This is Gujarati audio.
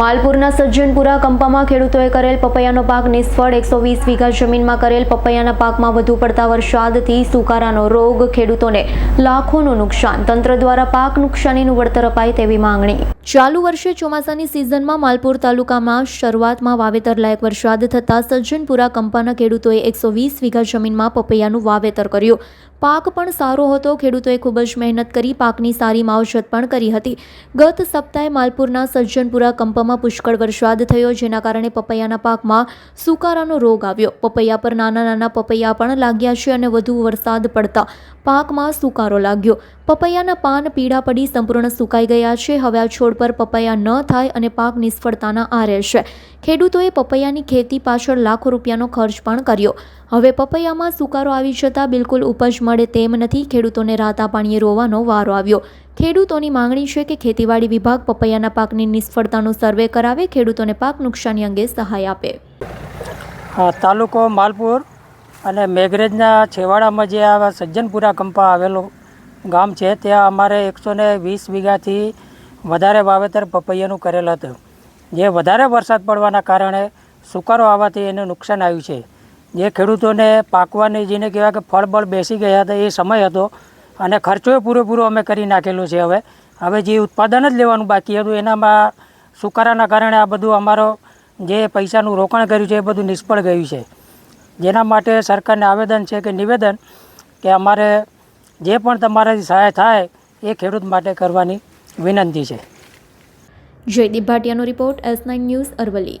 માલપુરના સજ્જનપુરા કંપામાં ખેડૂતોએ કરેલ પપૈયાનો પાક નિષ્ફળ. એકસો વીસ વીઘા જમીનમાં કરેલ પપૈયાના પાકમાં વધુ પડતા વરસાદથી સુકારાનો રોગ ખેડૂતોને લાખોનું નુકસાન. તંત્ર દ્વારા પાક નુકસાનીનું વળતર અપાય તેવી માંગણી. ચાલુ વર્ષે ચોમાસાની સિઝનમાં માલપુર તાલુકામાં શરૂઆતમાં વાવેતર લાયક વરસાદ થતાં સજ્જનપુરા કંપાના ખેડૂતોએ એકસો વીસ વીઘા જમીનમાં પપૈયાનું વાવેતર કર્યું. પાક પણ સારો હતો. ખેડૂતોએ ખૂબ જ મહેનત કરી પાકની સારી માવજત પણ કરી હતી. ગત સપ્તાહે માલપુરના સજ્જનપુરા કંપામાં પુષ્કળ વરસાદ થયો, જેના કારણે પપૈયાના પાકમાં સુકારાનો રોગ આવ્યો. પપૈયા પર નાના નાના પપૈયા પણ લાગ્યા છે અને વધુ વરસાદ પડતા પાકમાં સુકારો લાગ્યો. પપૈયાના પાન પીળા પડી સંપૂર્ણ સુકાઈ ગયા છે. હવે આ છોડ પર પપૈયા ન થાય અને પાક નિષ્ફળતાના આરે છે. ખેડૂતોએ પપૈયાની ખેતી પાછળ લાખો રૂપિયાનો ખર્ચ પણ કર્યો. હવે પપૈયામાં સુકારો આવી જતાં બિલકુલ ઉપજ મળે તેમ નથી. ખેડૂતોને રાતા પાણીએ રોવાનો વારો આવ્યો. ખેડૂતોની માંગણી છે કે ખેતીવાડી વિભાગ પપૈયાના પાકની નિષ્ફળતાનો સર્વે કરાવે, ખેડૂતોને પાક નુકસાની અંગે સહાય આપે. તાલુકો માલપુર અને મેઘરેજના છેવાડામાં જે આ સજ્જનપુરા કંપા આવેલો ગામ છે, ત્યાં અમારે એકસો ને વીસ વીઘાથી વધારે વાવેતર પપૈયાનું કરેલ હતું. જે વધારે વરસાદ પડવાના કારણે સુકારો આવવાથી એને નુકસાન આવ્યું છે. જે ખેડૂતોને પાકવાની જેને કહેવાય કે ફળ બળ બેસી ગયા હતા એ સમય હતો અને ખર્ચોય પૂરેપૂરો અમે કરી નાખેલો છે હવે. હવે જે ઉત્પાદન જ લેવાનું બાકી હતું, એનામાં સુકારાના કારણે આ બધું અમારો જે પૈસાનું રોકાણ કર્યું છે એ બધું નિષ્ફળ ગયું છે. જેના માટે સરકારને આવેદન છે કે નિવેદન કે અમારે જે પણ તમારાથી સહાય થાય એ ખેડૂત માટે કરવાની વિનંતી છે. Jaydeep ભાટિયાનો report S nine news Aravalli.